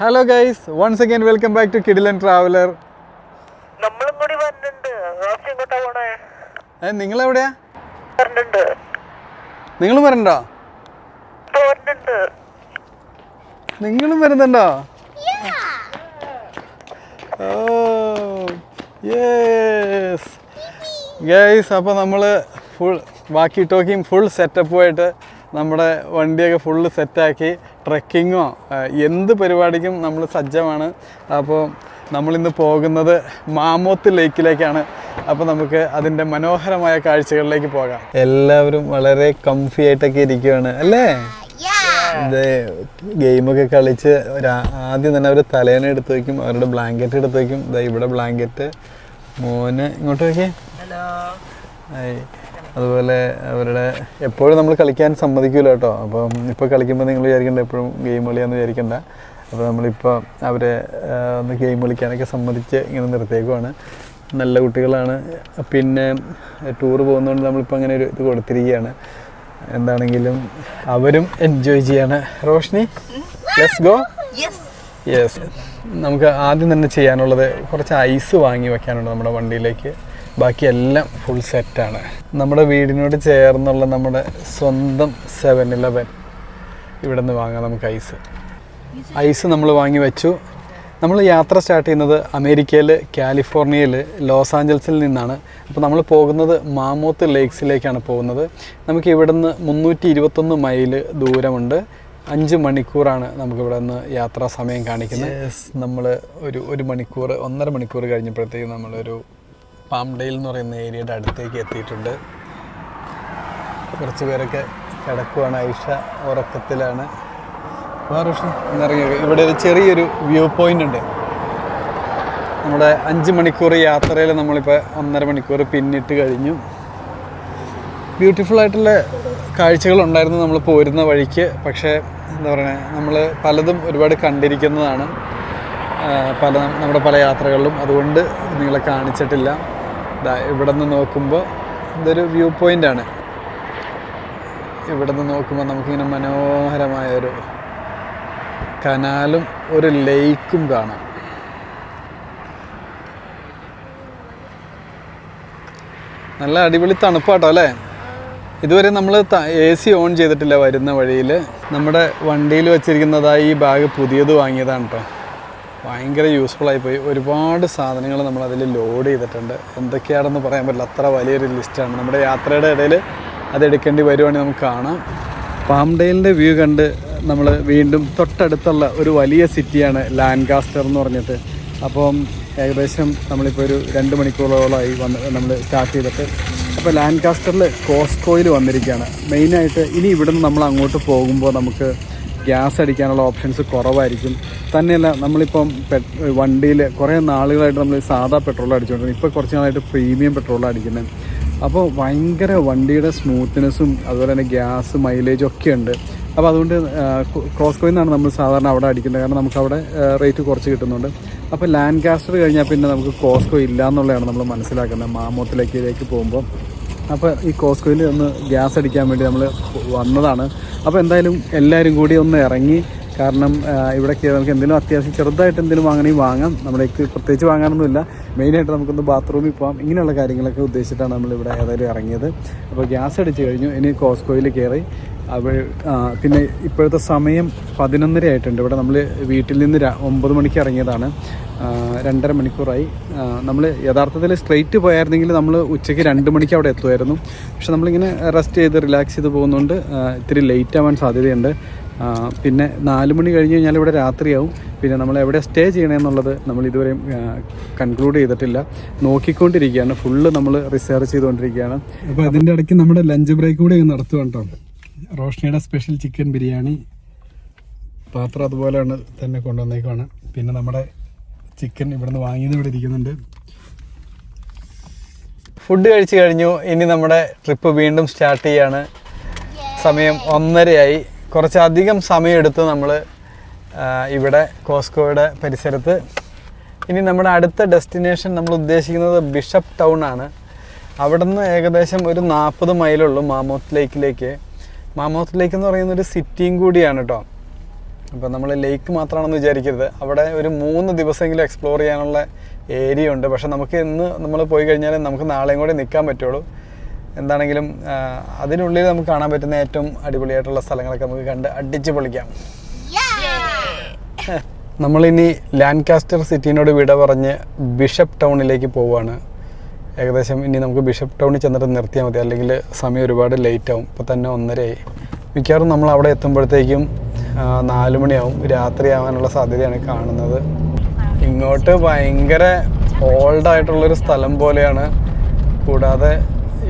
Hello guys once again welcome back to Kidilan traveller നമ്മളും കൂടി വരുന്നുണ്ട് നിങ്ങളെവിടെയാ? വരുന്നുണ്ട് നിങ്ങളും വരണ്ടോ? നിങ്ങളും വരുന്നുണ്ടോ? ഓ യെസ് ഗൈസ് അപ്പോൾ നമ്മൾ ഫുൾ ബാക്കി ടോക്കിയും ഫുൾ സെറ്റപ്പുമായിട്ട് നമ്മുടെ വണ്ടിയൊക്കെ ഫുള്ള് സെറ്റാക്കി ട്രെക്കിങ്ങോ എന്ത് പരിപാടിക്കും നമ്മൾ സജ്ജമാണ്. അപ്പോൾ നമ്മളിന്ന് പോകുന്നത് മാമോത്ത് ലേക്കിലേക്കാണ്. അപ്പോൾ നമുക്ക് അതിന്റെ മനോഹരമായ കാഴ്ചകളിലേക്ക് പോകാം. എല്ലാവരും വളരെ കംഫി ആയിട്ടൊക്കെ ഇരിക്കുകയാണ് അല്ലേ? ഇത് ഗെയിമൊക്കെ കളിച്ച് ആദ്യം തന്നെ അവർ തലേനെ എടുത്ത് വയ്ക്കും അവരുടെ ബ്ലാങ്കറ്റ് എടുത്ത് വയ്ക്കും ഇതാ ഇവിടെ ബ്ലാങ്കറ്റ്. മോന് ഇങ്ങോട്ട് വയ്ക്കേ ഹലോ. അതുപോലെ അവരുടെ എപ്പോഴും നമ്മൾ കളിക്കാൻ സമ്മതിക്കില്ല കേട്ടോ. അപ്പം ഇപ്പോൾ കളിക്കുമ്പോൾ നിങ്ങൾ വിചാരിക്കേണ്ട എപ്പോഴും ഗെയിം കളിയാന്ന് വിചാരിക്കണ്ട. അപ്പോൾ നമ്മളിപ്പോൾ അവരെ ഒന്ന് ഗെയിം കളിക്കാനൊക്കെ സമ്മതിച്ച് ഇങ്ങനെ നിർത്തിയേക്കുവാണ്. നല്ല കുട്ടികളാണ്. പിന്നെ ടൂർ പോകുന്നതുകൊണ്ട് നമ്മളിപ്പോൾ അങ്ങനെ ഒരു ഇത് കൊടുത്തിരിക്കുകയാണ്. എന്താണെങ്കിലും അവരും എൻജോയ് ചെയ്യാണ്. റോഷ്നി ലെറ്റ്സ് ഗോ യെസ് നമുക്ക് ആദ്യം തന്നെ ചെയ്യാനുള്ളത് കുറച്ച് ഐസ് വാങ്ങി വെക്കാനുണ്ട് നമ്മുടെ വണ്ടിയിലേക്ക്. ബാക്കി എല്ലാം ഫുൾ സെറ്റാണ് നമ്മുടെ വീടിനോട് ചേർന്നുള്ള നമ്മുടെ സ്വന്തം സെവൻ ഇലവൻ ഇവിടെ നിന്ന് വാങ്ങാം നമുക്ക് ഐസ്. ഐസ് നമ്മൾ വാങ്ങി വെച്ചു. നമ്മൾ യാത്ര സ്റ്റാർട്ട് ചെയ്യുന്നത് അമേരിക്കയിൽ കാലിഫോർണിയയിൽ ലോസ് ആഞ്ചൽസിൽ നിന്നാണ്. അപ്പോൾ നമ്മൾ പോകുന്നത് മാമോത്ത് ലേക്സിലേക്കാണ് പോകുന്നത്. നമുക്ക് ഇവിടെ നിന്ന് മുന്നൂറ്റി ഇരുപത്തൊന്ന് മൈൽ ദൂരമുണ്ട്. അഞ്ച് മണിക്കൂറാണ് നമുക്കിവിടെ നിന്ന് യാത്രാ സമയം കാണിക്കുന്നത്. നമ്മൾ ഒരു ഒരു മണിക്കൂർ ഒന്നര മണിക്കൂർ കഴിഞ്ഞപ്പോഴത്തേക്ക് നമ്മളൊരു പാംഡെയിൽ എന്ന് പറയുന്ന ഏരിയയുടെ അടുത്തേക്ക് എത്തിയിട്ടുണ്ട്. കുറച്ച് പേരൊക്കെ കിടക്കുവാണ്. ഐഷ ഉറക്കത്തിലാണ്. ഇറങ്ങി ഇവിടെ ഒരു ചെറിയൊരു വ്യൂ പോയിന്റ് ഉണ്ട്. നമ്മുടെ അഞ്ച് മണിക്കൂർ യാത്രയിൽ നമ്മളിപ്പോൾ ഒന്നര മണിക്കൂർ പിന്നിട്ട് കഴിഞ്ഞു. ബ്യൂട്ടിഫുൾ ആയിട്ടുള്ള കാഴ്ചകളുണ്ടായിരുന്നു നമ്മൾ പോരുന്ന വഴിക്ക്. പക്ഷേ എന്താ പറയുക നമ്മൾ പലതും ഒരുപാട് കണ്ടിരിക്കുന്നതാണ്. പല നമ്മുടെ പല യാത്രകളിലും. അതുകൊണ്ട് നിങ്ങളെ കാണിച്ചിട്ടില്ല. ഇവിടെ നിന്ന് നോക്കുമ്പോൾ ഇതൊരു വ്യൂ പോയിന്റാണ് ഇവിടെ നിന്ന് നോക്കുമ്പോൾ നമുക്കിങ്ങനെ മനോഹരമായ ഒരു കനാലും ഒരു ലേക്കും കാണാം. നല്ല അടിപൊളി തണുപ്പാട്ടോ അല്ലേ? ഇതുവരെ നമ്മൾ എ സി ഓൺ ചെയ്തിട്ടില്ല വരുന്ന വഴിയിൽ നമ്മുടെ വണ്ടിയിൽ വെച്ചിരിക്കുന്നതായി ഈ ബാഗ് പുതിയത് വാങ്ങിയതാണ് കേട്ടോ ഭയങ്കര യൂസ്ഫുൾ ആയിപ്പോയി. ഒരുപാട് സാധനങ്ങൾ നമ്മൾ അതിൽ ലോഡ് ചെയ്തിട്ടുണ്ട്. എന്തൊക്കെയാണെന്ന് പറയാൻ പറ്റില്ല. അത്ര വലിയൊരു ലിസ്റ്റാണ് നമ്മുടെ യാത്രയുടെ ഇടയിൽ അത് എടുക്കേണ്ടി വരുവാണെങ്കിൽ നമുക്ക് കാണാം. പാംഡെയിലിന്റെ വ്യൂ കണ്ട് നമ്മൾ വീണ്ടും തൊട്ടടുത്തുള്ള ഒരു വലിയ സിറ്റിയാണ് ലാൻകാസ്റ്റർ എന്ന് പറഞ്ഞിട്ട്. അപ്പം ഏകദേശം നമ്മളിപ്പോൾ ഒരു രണ്ട് മണിക്കൂറോളമായി വന്ന് നമ്മൾ സ്റ്റാർട്ട് ചെയ്തിട്ട്. അപ്പോൾ ലാൻകാസ്റ്ററിൽ കോസ്കോയിൽ വന്നിരിക്കുകയാണ് മെയിനായിട്ട് ഇനി ഇവിടുന്ന് നമ്മൾ അങ്ങോട്ട് പോകുമ്പോൾ നമുക്ക് ഗ്യാസ് അടിക്കാനുള്ള ഓപ്ഷൻസ് കുറവായിരിക്കും. തന്നെയല്ല നമ്മളിപ്പം വണ്ടിയിൽ കുറേ നാളുകളായിട്ട് നമ്മൾ സാധാ പെട്രോൾ അടിച്ചുകൊണ്ടിരുന്നത് ഇപ്പോൾ കുറച്ച് നാളായിട്ട് പ്രീമിയം പെട്രോൾ അടിക്കുന്നത് അപ്പോൾ ഭയങ്കര വണ്ടിയുടെ സ്മൂത്ത്നെസ്സും അതുപോലെ തന്നെ ഗ്യാസ് മൈലേജും ഒക്കെ ഉണ്ട്. അപ്പോൾ അതുകൊണ്ട് ക്രോസ്കോയിൽ നിന്നാണ് നമ്മൾ സാധാരണ അവിടെ അടിക്കുന്നത് കാരണം നമുക്ക് അവിടെ റേറ്റ് കുറച്ച് കിട്ടുന്നുണ്ട്. അപ്പോൾ ലാൻഡ് കാസ്റ്റർ കഴിഞ്ഞാൽ പിന്നെ നമുക്ക് കോസ്കോ ഇല്ല എന്നുള്ളതാണ് നമ്മൾ മനസ്സിലാക്കുന്നത്. മാമോത്തിലേക്കിലേക്ക് പോകുമ്പോൾ അപ്പോൾ ഈ കോസ്കോയിൽ ഒന്ന് ഗ്യാസ് അടിക്കാൻ വേണ്ടി നമ്മൾ വന്നതാണ്. അപ്പോൾ എന്തായാലും എല്ലാവരും കൂടി ഒന്ന് ഇറങ്ങി കാരണം ഇവിടെ നമുക്ക് എന്തെങ്കിലും അത്യാവശ്യം ചെറുതായിട്ട് എന്തെങ്കിലും വാങ്ങണമെങ്കിൽ വാങ്ങാം. നമ്മളേക്ക് പ്രത്യേകിച്ച് വാങ്ങാനൊന്നുമില്ല. മെയിനായിട്ട് നമുക്കൊന്ന് ബാത്റൂമിൽ പോകാം ഇങ്ങനെയുള്ള കാര്യങ്ങളൊക്കെ ഉദ്ദേശിച്ചിട്ടാണ് നമ്മളിവിടെ ഏതായാലും ഇറങ്ങിയത്. അപ്പോൾ ഗ്യാസ് അടിച്ച് കഴിഞ്ഞു. ഇനി കോസ്കോയിൽ കയറി. അവ പിന്നെ ഇപ്പോഴത്തെ സമയം പതിനൊന്നര ആയിട്ടുണ്ട്. ഇവിടെ നമ്മൾ വീട്ടിൽ നിന്ന് ഒമ്പത് മണിക്ക് ഇറങ്ങിയതാണ്. രണ്ടര മണിക്കൂറായി. നമ്മൾ യഥാർത്ഥത്തിൽ സ്ട്രെയിറ്റ് പോയായിരുന്നെങ്കിൽ നമ്മൾ ഉച്ചയ്ക്ക് രണ്ട് മണിക്ക് അവിടെ എത്തുമായിരുന്നു. പക്ഷെ നമ്മളിങ്ങനെ റെസ്റ്റ് ചെയ്ത് റിലാക്സ് ചെയ്ത് പോകുന്നതുകൊണ്ട് ഇത്തിരി ലേറ്റ് ആവാൻ സാധ്യതയുണ്ട്. പിന്നെ നാല് മണി കഴിഞ്ഞ് കഴിഞ്ഞാൽ ഇവിടെ രാത്രിയാവും. പിന്നെ നമ്മൾ എവിടെ സ്റ്റേ ചെയ്യണമെന്നുള്ളത് നമ്മൾ ഇതുവരെയും കൺക്ലൂഡ് ചെയ്തിട്ടില്ല. നോക്കിക്കൊണ്ടിരിക്കുകയാണ്. ഫുള്ള് നമ്മൾ റിസർച്ച് ചെയ്തുകൊണ്ടിരിക്കുകയാണ്. അപ്പോൾ അതിന്റെ ഇടയ്ക്ക് നമ്മുടെ ലഞ്ച് ബ്രേക്ക് കൂടെ നടത്തുവാണ് കേട്ടോ. റോഷ്നിയുടെ സ്പെഷ്യൽ ചിക്കൻ ബിരിയാണി. പാത്രം അതുപോലെയാണ് തന്നെ കൊണ്ടുവന്നേക്കുവാണ്. പിന്നെ നമ്മുടെ ചിക്കൻ ഇവിടുന്ന് വാങ്ങിയത് ഇവിടെ ഇരിക്കുന്നുണ്ട്. ഫുഡ് കഴിച്ചു കഴിഞ്ഞു. ഇനി നമ്മുടെ ട്രിപ്പ് വീണ്ടും സ്റ്റാർട്ട് ചെയ്യാണ്. സമയം ഒന്നരയായി. കുറച്ചധികം സമയമെടുത്ത് നമ്മൾ ഇവിടെ കോസ്കോയുടെ പരിസരത്ത്. ഇനി നമ്മുടെ അടുത്ത ഡെസ്റ്റിനേഷൻ നമ്മൾ ഉദ്ദേശിക്കുന്നത് ബിഷപ്പ് ടൗൺ ആണ്. അവിടെ നിന്ന് ഏകദേശം ഒരു നാൽപ്പത് മൈലുള്ളൂ മാമോത്ത് ലേക്കിലേക്ക്. മാമോത്ത് ലേക്ക് എന്ന് പറയുന്ന ഒരു സിറ്റിയും കൂടിയാണ് കേട്ടോ അപ്പോൾ നമ്മൾ ലേക്ക് മാത്രമാണെന്ന് വിചാരിക്കരുത്. അവിടെ ഒരു മൂന്ന് ദിവസമെങ്കിലും എക്സ്പ്ലോർ ചെയ്യാനുള്ള ഏരിയ ഉണ്ട്. പക്ഷെ നമുക്ക് ഇന്ന് നമ്മൾ പോയി കഴിഞ്ഞാൽ നമുക്ക് നാളെയും കൂടെ നിൽക്കാൻ പറ്റുള്ളൂ. എന്താണെങ്കിലും അതിനുള്ളിൽ നമുക്ക് കാണാൻ പറ്റുന്ന ഏറ്റവും അടിപൊളിയായിട്ടുള്ള സ്ഥലങ്ങളൊക്കെ നമുക്ക് കണ്ട് അടിച്ച് പൊളിക്കാം. നമ്മളിനി ലാൻകാസ്റ്റർ സിറ്റിനോട് വിട പറഞ്ഞ് ബിഷപ്പ് ടൗണിലേക്ക് പോവുകയാണ് ഏകദേശം ഇനി നമുക്ക് ബിഷപ്പ് ടൗണിൽ ചെന്നിട്ട് നിർത്തിയാൽ മതി. അല്ലെങ്കിൽ സമയം ഒരുപാട് ലേറ്റ് ആവും ഇപ്പോൾ തന്നെ ഒന്നരയായി. മിക്കവാറും നമ്മൾ അവിടെ എത്തുമ്പോഴത്തേക്കും നാല് മണിയാവും. രാത്രി ആവാനുള്ള സാധ്യതയാണ് കാണുന്നത്. ഇങ്ങോട്ട് ഭയങ്കര ഓൾഡായിട്ടുള്ളൊരു സ്ഥലം പോലെയാണ്. കൂടാതെ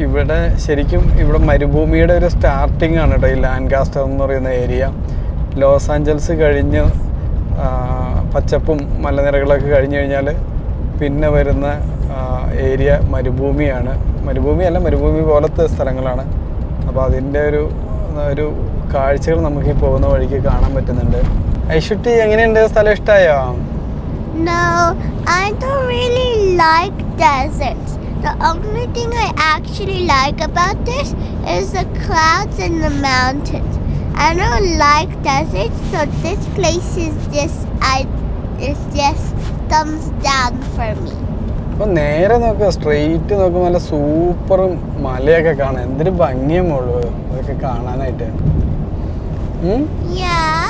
ഇവിടെ ശരിക്കും ഇവിടെ മരുഭൂമിയുടെ ഒരു സ്റ്റാർട്ടിംഗ് ആണ് കേട്ടോ ഈ ലാൻകാസ്റ്റർ എന്ന് പറയുന്ന ഏരിയ ലോസ് ആഞ്ചൽസ് കഴിഞ്ഞ് പച്ചപ്പും മലനിരകളൊക്കെ കഴിഞ്ഞ് കഴിഞ്ഞാൽ പിന്നെ വരുന്ന ഏരിയ മരുഭൂമിയാണ്. മരുഭൂമിയല്ല മരുഭൂമി പോലത്തെ സ്ഥലങ്ങളാണ്. അപ്പോൾ അതിന്റെ ഒരു ഒരു കാഴ്ചകൾ നമുക്ക് ഈ പോകുന്ന വഴിക്ക് കാണാൻ പറ്റുന്നുണ്ട്. ഐഷുട്ടി എങ്ങനെയുണ്ട്? സ്ഥലം ഇഷ്ടമായോ No, I don't really like deserts. The only thing I actually like about this is the clouds and the mountains. I don't like deserts, so this place is just I is just thumbs down for me. അപ്പോൾ നേരെ നോക്കുക straight നോക്കുമ്പോൾ നല്ല സൂപ്പറും മലയൊക്കെ കാണാം എന്തൊരു ഭംഗിയുമുള്ളൂ അതൊക്കെ കാണാനായിട്ട് ഉം? Yeah,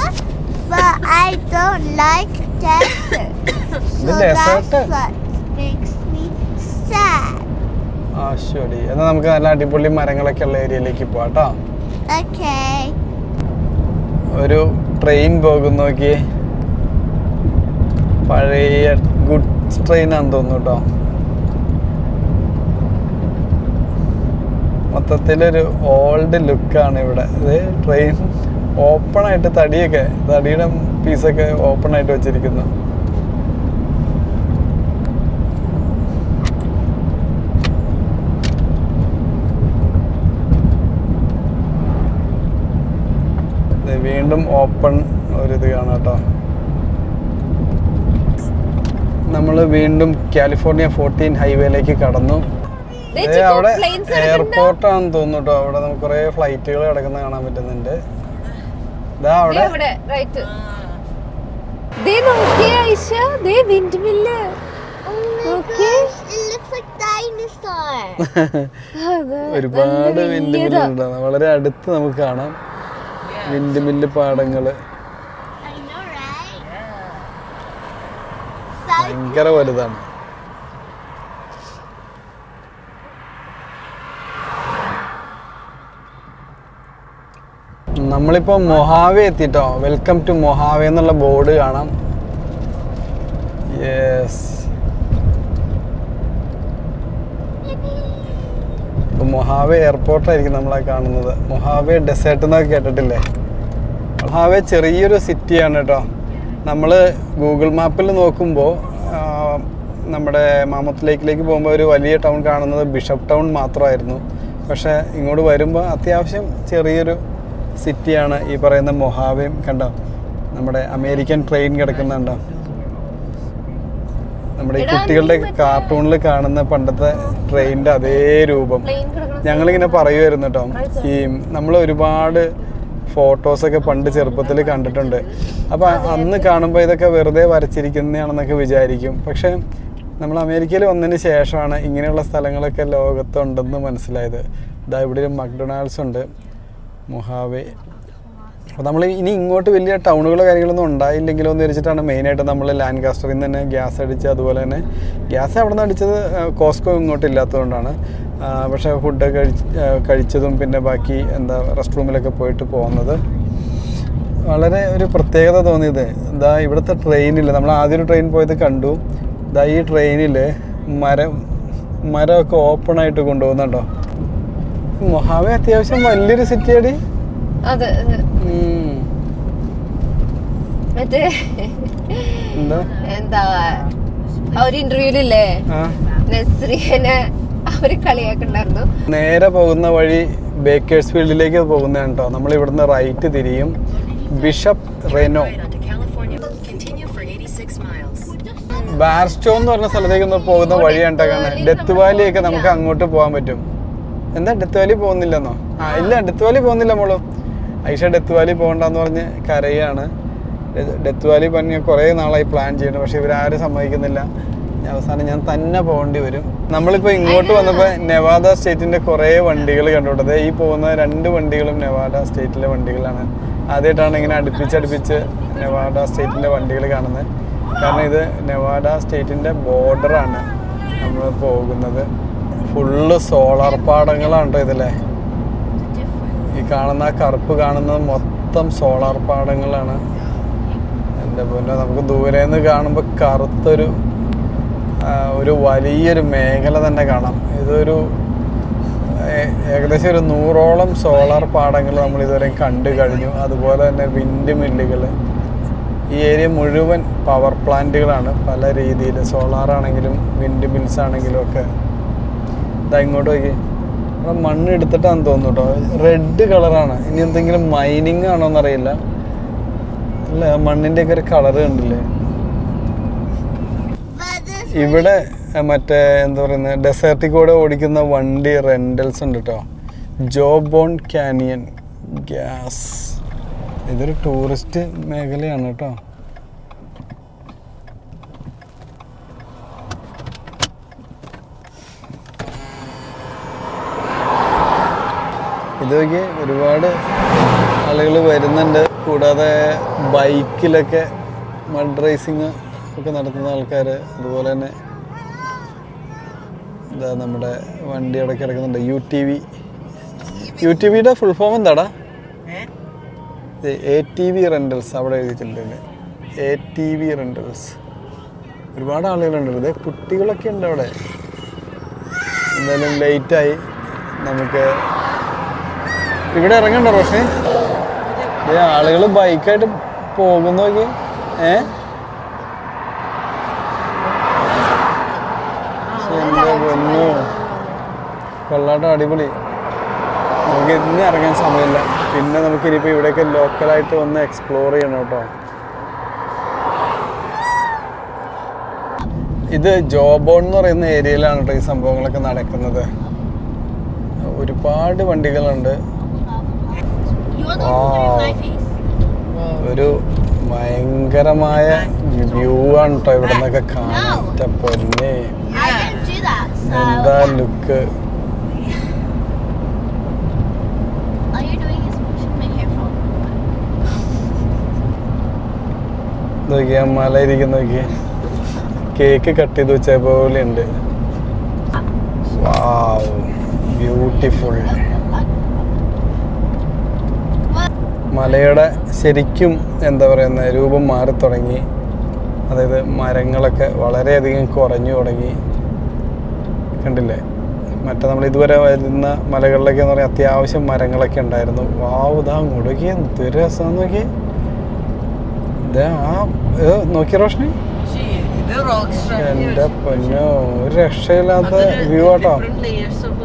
but I don't like deserts. so desert? that's what makes me sad. ആ ശരി എന്നാൽ നമുക്ക് നല്ല അടിപൊളി മരങ്ങളൊക്കെ ഉള്ള ഏരിയയിലേക്ക് പോവാട്ടോ ഒരു ട്രെയിൻ പോകും നോക്കി പഴയ ഗുഡ്സ് ട്രെയിനാന്ന് തോന്നുന്നു കേട്ടോ. മൊത്തത്തിലൊരു ഓൾഡ് ലുക്കാണ് ഇവിടെ. ഇത് ട്രെയിൻ ഓപ്പൺ ആയിട്ട് തടിയൊക്കെ തടിയുടെ പീസൊക്കെ ഓപ്പൺ ആയിട്ട് വെച്ചിരിക്കുന്നു. വീണ്ടും ഓപ്പൺ ഒരിത് കാണാം കേട്ടോ. നമ്മൾ വീണ്ടും കാലിഫോർണിയ ഫോർട്ടീൻ ഹൈവേയിലേക്ക് കടന്നു. അവിടെ? എയർപോർട്ടാണെന്ന് തോന്നുന്നു കേട്ടോ. അവിടെ നമുക്ക് കുറെ ഫ്ലൈറ്റുകൾ കിടക്കുന്ന കാണാൻ പറ്റുന്നുണ്ട്. ഇതാ അവിടെ. ഒരുപാട് വിൻഡ് മില്ലുണ്ട് വളരെ അടുത്ത് നമുക്ക് കാണാം. വിൻഡ് മില്ല് പാടങ്ങൾ? ഭയങ്കര വലുതാണ്. നമ്മളിപ്പോ മൊഹാവെ എത്തിട്ടോ. വെൽക്കം ടു മൊഹാവെ എന്നുള്ള ബോർഡ് കാണാം. യെസ് ഇപ്പൊ മൊഹാവെ എയർപോർട്ടായിരിക്കും നമ്മളെ കാണുന്നത്. മൊഹാവെ ഡെസേർട്ട് എന്നൊക്കെ കേട്ടിട്ടില്ലേ? മൊഹാവെ ചെറിയൊരു സിറ്റിയാണ് കേട്ടോ. നമ്മൾ ഗൂഗിൾ മാപ്പിൽ നോക്കുമ്പോൾ നമ്മുടെ മാമത്ത് ലേക്കിലേക്ക് പോകുമ്പോൾ ഒരു വലിയ ടൗൺ കാണുന്നത് ബിഷപ്പ് ടൗൺ മാത്രമായിരുന്നു. പക്ഷേ ഇങ്ങോട്ട് വരുമ്പോൾ അത്യാവശ്യം ചെറിയൊരു സിറ്റിയാണ് ഈ പറയുന്ന മൊഹാവയും കണ്ടോ? നമ്മുടെ അമേരിക്കൻ ട്രെയിൻ കിടക്കുന്നുണ്ടോ? നമ്മുടെ ഈ കുട്ടികളുടെ കാർട്ടൂണിൽ കാണുന്ന പണ്ടത്തെ ട്രെയിനിന്റെ അതേ രൂപം. ഞങ്ങളിങ്ങനെ പറയുമായിരുന്നു കേട്ടോ ഈ നമ്മൾ ഒരുപാട് ഫോട്ടോസൊക്കെ പണ്ട് ചെറുപ്പത്തിൽ കണ്ടിട്ടുണ്ട്. അപ്പോൾ അന്ന് കാണുമ്പോൾ ഇതൊക്കെ വെറുതെ വരച്ചിരിക്കുന്നതാണെന്നൊക്കെ വിചാരിക്കും. പക്ഷേ നമ്മൾ അമേരിക്കയിൽ വന്നതിന് ശേഷമാണ് ഇങ്ങനെയുള്ള സ്ഥലങ്ങളൊക്കെ ലോകത്തുണ്ടെന്ന് മനസ്സിലായത്. ഇതാ ഇവിടെ ഒരു മക്ഡൊണാൾഡ്സ് ഉണ്ട്. മൊഹാവെ അപ്പോൾ നമ്മൾ ഇനി ഇങ്ങോട്ട് വലിയ ടൗണുകളോ കാര്യങ്ങളൊന്നും ഉണ്ടായില്ലെങ്കിലോ എന്ന് വെച്ചിട്ടാണ് മെയിനായിട്ട് നമ്മൾ ലാൻഡ് കാസ്റ്ററിൽ നിന്ന് തന്നെ ഗ്യാസ് അടിച്ച് അതുപോലെ തന്നെ ഗ്യാസ് അവിടെ നിന്ന് അടിച്ചത് കോസ്കോ ഇങ്ങോട്ട് ഇല്ലാത്തതുകൊണ്ടാണ്. പക്ഷേ ഫുഡ് കഴിച്ച് കഴിച്ചതും പിന്നെ ബാക്കി എന്താ റെസ്റ്റ് റൂമിലൊക്കെ പോയിട്ട് പോകുന്നത് വളരെ ഒരു പ്രത്യേകത തോന്നിയത്. ഇതാ ഇവിടുത്തെ ട്രെയിനിൽ നമ്മൾ ആദ്യം ഒരു ട്രെയിൻ പോയത് കണ്ടു. ഇതാ ഈ ട്രെയിനിൽ മരം മരമൊക്കെ ഓപ്പണായിട്ട് കൊണ്ടുപോകുന്നുണ്ടോ? മൊഹാവെ അത്യാവശ്യം വലിയൊരു സിറ്റിയടി അതെ. മറ്റേ എന്താ? ഒരു ഇന്റർവ്യൂലില്ലേ? ആ. നസ്രിയനെ അവർ കളിയാക്കുണ്ടായിരുന്നു. നേരെ പോകുന്ന വഴി ബേക്കേഴ്സ് ഫീൽഡിലേക്ക് പോകുന്നതാണ് കേട്ടോ. നമ്മൾ ഇവിടുന്ന് റൈറ്റ് തിരിയും. ബിഷപ്പ് റെനോ ബാർസ്റ്റോ എന്ന് പറഞ്ഞ സ്ഥലത്തേക്ക് ഒന്ന് പോകുന്ന വഴിയാണ് കേട്ടോ കാണാൻ ഡെത്ത് വാലി ഒക്കെ നമുക്ക് അങ്ങോട്ട് പോകാൻ പറ്റും. എന്താ ഡെത്ത് വാലി പോകുന്നില്ലെന്നോ? ആ ഇല്ല ഡെത്ത് വാലി പോകുന്നില്ല മോളു. ഐഷ ഡെത്ത് വാലി പോകണ്ടെന്ന് പറഞ്ഞ് കരയാണ്. ഡെത്ത് വാലി പറഞ്ഞ് കുറേ നാളായി പ്ലാൻ ചെയ്യണം പക്ഷെ ഇവരാരും സമ്മതിക്കുന്നില്ല. അവസാനം ഞാൻ തന്നെ പോകേണ്ടി വരും. നമ്മളിപ്പോൾ ഇങ്ങോട്ട് വന്നപ്പോൾ നെവാദ സ്റ്റേറ്റിന്റെ കുറേ വണ്ടികൾ കണ്ടുകൊണ്ടത് ഈ പോകുന്ന രണ്ട് വണ്ടികളും നെവാഡ സ്റ്റേറ്റിലെ വണ്ടികളാണ്. ആദ്യമായിട്ടാണ് ഇങ്ങനെ അടുപ്പിച്ചടുപ്പിച്ച് നെവാഡ സ്റ്റേറ്റിന്റെ വണ്ടികൾ കാണുന്നത്. കാരണം ഇത് നെവാഡ സ്റ്റേറ്റിന്റെ ബോർഡറാണ് നമ്മൾ പോകുന്നത്. ഫുള്ള് സോളാർ പാടങ്ങളാണ് കേട്ടോ ഇതിലെ. ഈ കാണുന്ന കറുപ്പ് കാണുന്നത് മൊത്തം സോളാർ പാടങ്ങളാണ്. എന്റെ പോലെ നമുക്ക് ദൂരെ നിന്ന് കാണുമ്പോൾ കറുത്തൊരു ഒരു വലിയൊരു മേഖല തന്നെ കാണാം. ഇതൊരു ഏകദേശം ഒരു നൂറോളം സോളാർ പാടങ്ങൾ നമ്മൾ ഇതുവരെ കണ്ടു കഴിഞ്ഞു. അതുപോലെ തന്നെ വിൻഡ് മില്ലുകൾ ഈ ഏരിയ മുഴുവൻ പവർ പ്ലാന്റുകളാണ് പല രീതിയിൽ സോളാർ ആണെങ്കിലും വിൻഡ് മിൽസ് ആണെങ്കിലും ഒക്കെ. ഇതാ ഇങ്ങോട്ട് നോക്കി മണ്ണ് എടുത്തിട്ടാന്ന് തോന്നുന്നു കേട്ടോ റെഡ് കളറാണ് ഇനി എന്തെങ്കിലും മൈനിങ് ആണോ എന്നറിയില്ല. അല്ല മണ്ണിന്റെ ഒക്കെ ഒരു കളർ കണ്ടില്ലേ? ഇവിടെ മറ്റേ എന്താ പറയുന്നത് ഡെസേർട്ടിൽ കൂടെ ഓടിക്കുന്ന വണ്ടി റെൻഡൽസ് ഉണ്ട് കേട്ടോ ജോബോൺ കാനിയൻ ഗ്യാസ് ഇതൊരു ടൂറിസ്റ്റ് മേഖലയാണ് കേട്ടോ ഇത് നോക്കി ഒരുപാട് ആളുകൾ വരുന്നുണ്ട്. കൂടാതെ ബൈക്കിലൊക്കെ മഡ് റേസിങ് ഒക്കെ നടത്തുന്ന ആൾക്കാർ അതുപോലെ തന്നെ ഇതാ നമ്മുടെ വണ്ടി ഇടയ്ക്ക് കിടക്കുന്നുണ്ട്. U T V U T വിയുടെ ഫുൾ ഫോം എന്താടാ? എ ടി വി റെൻഡൽസ് അവിടെ എഴുതിയിട്ടുണ്ട്. എ ടി വി റെൻഡൽസ് ഒരുപാട് ആളുകളുണ്ട്. ഇത് കുട്ടികളൊക്കെ ഉണ്ട് അവിടെ. എന്തായാലും ലേറ്റായി നമുക്ക് ഇവിടെ ഇറങ്ങണ്ട റോഷനി ആളുകൾ ബൈക്കായിട്ട് പോകുന്ന നോക്കി. ഏ? പൊന്നു? കൊള്ളാട്ടം അടിപൊളി. നമുക്ക് ഇന്ന് ഇറങ്ങാൻ സമയമില്ല. പിന്നെ നമുക്ക് ഇനിയിപ്പോൾ ഇവിടെയൊക്കെ ലോക്കലായിട്ട് ഒന്ന് എക്സ്പ്ലോർ ചെയ്യണം കേട്ടോ. ഇത് ജോബോൺ എന്ന് പറയുന്ന ഏരിയയിലാണ് കേട്ടോ ഈ സംഭവങ്ങളൊക്കെ നടക്കുന്നത്. ഒരുപാട് വണ്ടികളുണ്ട്. ഒരു ഭയങ്കരമായ വ്യൂ ആണ് കേട്ടോ ഇവിടെ നിന്നൊക്കെ കാണാൻ പൊന്നെ. എന്താ ലുക്ക്. നോക്കിയാ മല ഇരിക്കുന്ന നോക്കിയേ കേക്ക് കട്ട് ചെയ്ത് വെച്ച പോലെ ഉണ്ട്. വാവ് ബ്യൂട്ടിഫുൾ മലയുടെ ശരിക്കും എന്താ പറയുന്ന രൂപം മാറി തുടങ്ങി. അതായത് മരങ്ങളൊക്കെ വളരെയധികം കുറഞ്ഞു തുടങ്ങി. കണ്ടില്ലേ? മറ്റേ നമ്മൾ ഇതുവരെ വരുന്ന മലകളിലൊക്കെ എന്ന് പറയുക അത്യാവശ്യം മരങ്ങളൊക്കെ ഉണ്ടായിരുന്നു. വാവ് ഇതാ മുടുക്കി എന്ത് രസം നോക്കി ഇതാ ആ നോക്കി റോഷനി? എന്റെ എന്റെ പൊന്നോ ഒരു രക്ഷയില്ലാത്ത വ്യൂ ആട്ടോ.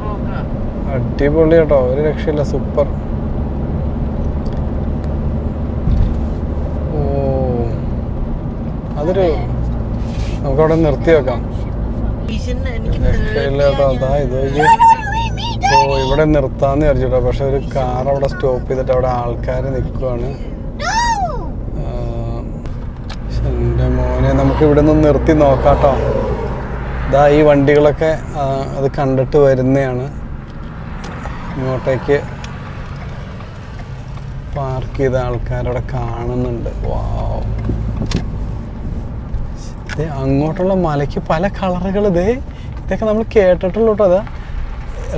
റോക്കാണ് അടിപൊളി കേട്ടോ ഒരു രക്ഷയില്ല സൂപ്പർ ഓ അതൊരു നമുക്കവിടെ നിർത്തി വെക്കാം ഓ ഇവിടെ നിർത്താന്ന് വിചാരിച്ചിട്ടോ. പക്ഷെ ഒരു കാർ അവിടെ സ്റ്റോപ്പ് ചെയ്തിട്ട് അവിടെ ആൾക്കാർ നിൽക്കുവാണ്! എന്റെ മോനെ നമുക്ക് ഇവിടെ നിന്ന് നിർത്തി നോക്കാട്ടോ. ഇതാ ഈ വണ്ടികളൊക്കെ അത് കണ്ടിട്ട് വരുന്നതാണ്. ഇങ്ങോട്ടേക്ക് പാർക്ക് ചെയ്ത ആൾക്കാരവിടെ കാണുന്നുണ്ട്. വാവ് അങ്ങോട്ടുള്ള മലയ്ക്ക് പല കളറുകൾ ഇതേ ഇതൊക്കെ നമ്മൾ കേട്ടിട്ടുള്ളൂ കേട്ടോ അതാ.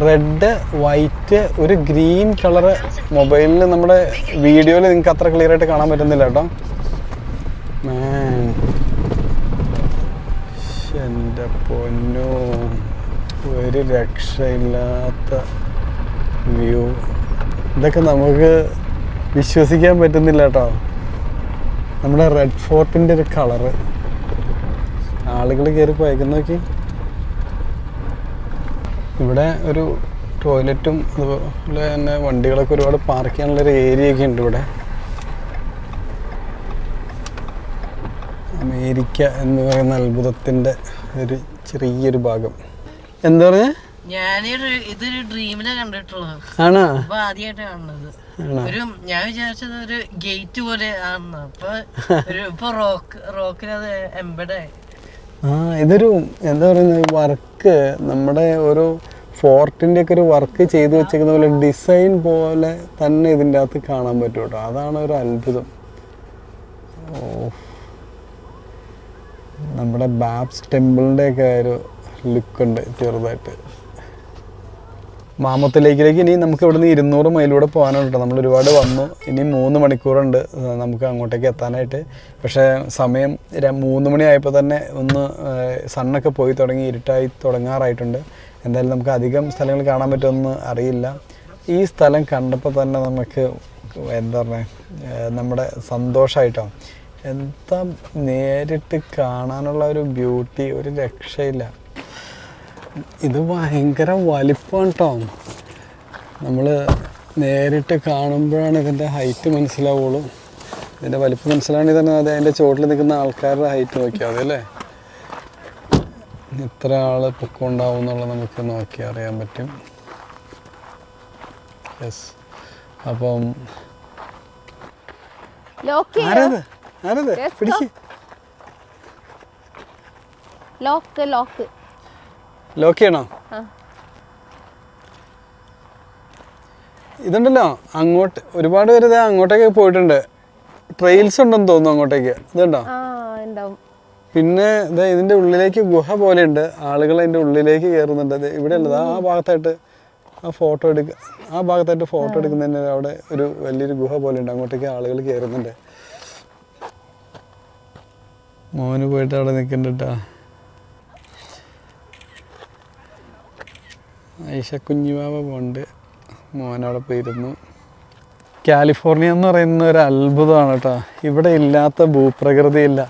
റെഡ് വൈറ്റ് ഒരു ഗ്രീൻ കളറ് മൊബൈലിൽ നമ്മുടെ വീഡിയോയിൽ നിങ്ങൾക്ക് അത്ര ക്ലിയർ ആയിട്ട് കാണാൻ പറ്റുന്നില്ല കേട്ടോ. എന്റെ പൊന്നു. ഒരു രക്ഷയില്ലാത്ത വ്യൂ ഇതൊക്കെ നമുക്ക് വിശ്വസിക്കാൻ പറ്റുന്നില്ല കേട്ടോ. നമ്മുടെ റെഡ് ഫോർട്ടിന്റെ ഒരു കളറ് ആളുകൾ കയറി പോയേക്കുന്ന നോക്കി. ഇവിടെ ഒരു ടോയ്ലറ്റും അതുപോലെ തന്നെ വണ്ടികളൊക്കെ ഒരുപാട് പാർക്ക് ചെയ്യാനുള്ളൊരു ഏരിയ ഒക്കെ ഉണ്ട് ഇവിടെ. അമേരിക്ക എന്ന് പറയുന്ന അത്ഭുതത്തിന്റെ ഒരു ചെറിയൊരു ഭാഗം. എന്താ പറഞ്ഞ? ഞാനൊരു ഇതൊരു ഡ്രീമിനെ കണ്ടിട്ടുള്ളത് ആണോ? ആദ്യമായിട്ട് കാണുന്നത്. ഒരു ഞാൻ വിചാരിച്ചത് ഒരു ഗേറ്റ് പോലെ ആണെന്ന്. അപ്പൊ ഒരു ഇപ്പൊ റോക്ക് റോക്കിനത് എംബഡായി ആ ഇതൊരു എന്താ പറയുന്നത് വർക്ക്. നമ്മുടെ ഒരു ഫോർട്ടിന്റെ ഒക്കെ ഒരു വർക്ക് ചെയ്തു വെച്ചേക്കുന്ന പോലെ ഡിസൈൻ പോലെ തന്നെ ഇതിന്റെ അകത്ത് കാണാൻ പറ്റും കേട്ടോ. അതാണ് ഒരു അത്ഭുതം. ഓ. നമ്മുടെ ബാബ്സ് ടെമ്പിളിന്റെ ഒക്കെ ഒരു ലുക്കുണ്ട് ചെറുതായിട്ട്. മാമത്ത് ലേക്കിലേക്ക് ഇനി നമുക്ക് ഇവിടുന്ന് ഇരുന്നൂറ് മൈലൂടെ പോകാനുണ്ട് നമ്മൾ ഒരുപാട് വന്നു. ഇനി മൂന്ന് മണിക്കൂറുണ്ട്. നമുക്ക് അങ്ങോട്ടേക്ക് എത്താനായിട്ട്. പക്ഷേ സമയം മൂന്ന് മണിയായപ്പോൾ തന്നെ ഒന്ന് സണ്ണൊക്കെ പോയി തുടങ്ങി ഇരുട്ടായി തുടങ്ങാറായിട്ടുണ്ട്. എന്തായാലും നമുക്ക് അധികം സ്ഥലങ്ങൾ കാണാൻ പറ്റുമെന്ന് അറിയില്ല. ഈ സ്ഥലം കണ്ടപ്പോൾ തന്നെ നമുക്ക് എന്താ പറയുക നമ്മുടെ സന്തോഷമായിട്ടോ എന്താ നേരിട്ട് കാണാനുള്ള ഒരു ബ്യൂട്ടി ഒരു രക്ഷയില്ല. ഇത് ഭയങ്കര വലിപ്പമാണ് കേട്ടോ നമ്മൾ നേരിട്ട് കാണുമ്പോഴാണ് ഇതിന്റെ ഹൈറ്റ് മനസ്സിലാവുള്ളൂ. ഇതിന്റെ വലിപ്പം മനസ്സിലാണെങ്കിൽ തന്നെ അത് അതിന്റെ ചുവട്ടിൽ നിൽക്കുന്ന ആൾക്കാരുടെ ഹൈറ്റ് നോക്കിയാൽ മതി അല്ലേ? ഇത്ര ആൾ പൊക്കുണ്ടാവും എന്നുള്ളത് നമുക്ക് നോക്കി അറിയാൻ പറ്റും. യെസ് അപ്പം ആരത്? ആരത്? പിടിക്ക്. ലോക്ക് ലോക്ക് ലോക്ക് ചെയ്യണോ? ഇതുണ്ടല്ലോ അങ്ങോട്ട് ഒരുപാട് പേര് ഇതാ അങ്ങോട്ടേക്ക് പോയിട്ടുണ്ട്. ട്രെയിൽസ് ഉണ്ടെന്ന് തോന്നുന്നു അങ്ങോട്ടേക്ക്. ഇതുണ്ടോ? പിന്നെ ഇതാ ഇതിന്റെ ഉള്ളിലേക്ക് ഗുഹ ഉണ്ട് ആളുകൾ അതിന്റെ ഉള്ളിലേക്ക് കയറുന്നുണ്ട് ഇവിടെ ഉള്ളത് ആ ഭാഗത്തായിട്ട് ആ ഫോട്ടോ എടുക്ക ആ ഭാഗത്തായിട്ട് ഫോട്ടോ എടുക്കുന്നതിന് അവിടെ ഒരു വലിയൊരു ഗുഹ പോലെ ഉണ്ട് അങ്ങോട്ടേക്ക് ആളുകൾ കയറുന്നുണ്ട് മോന് പോയിട്ട് അവിടെ നിൽക്കണ്ടട്ടാ ഐഷ കുഞ്ഞുമാവ പോണ്ട്. മോൻ അവിടെ പോയിരുന്നു കാലിഫോർണിയ എന്ന് പറയുന്ന ഒരു അത്ഭുതമാണ് കേട്ടോ. ഇവിടെ ഇല്ലാത്ത ഭൂപ്രകൃതിയില്ല.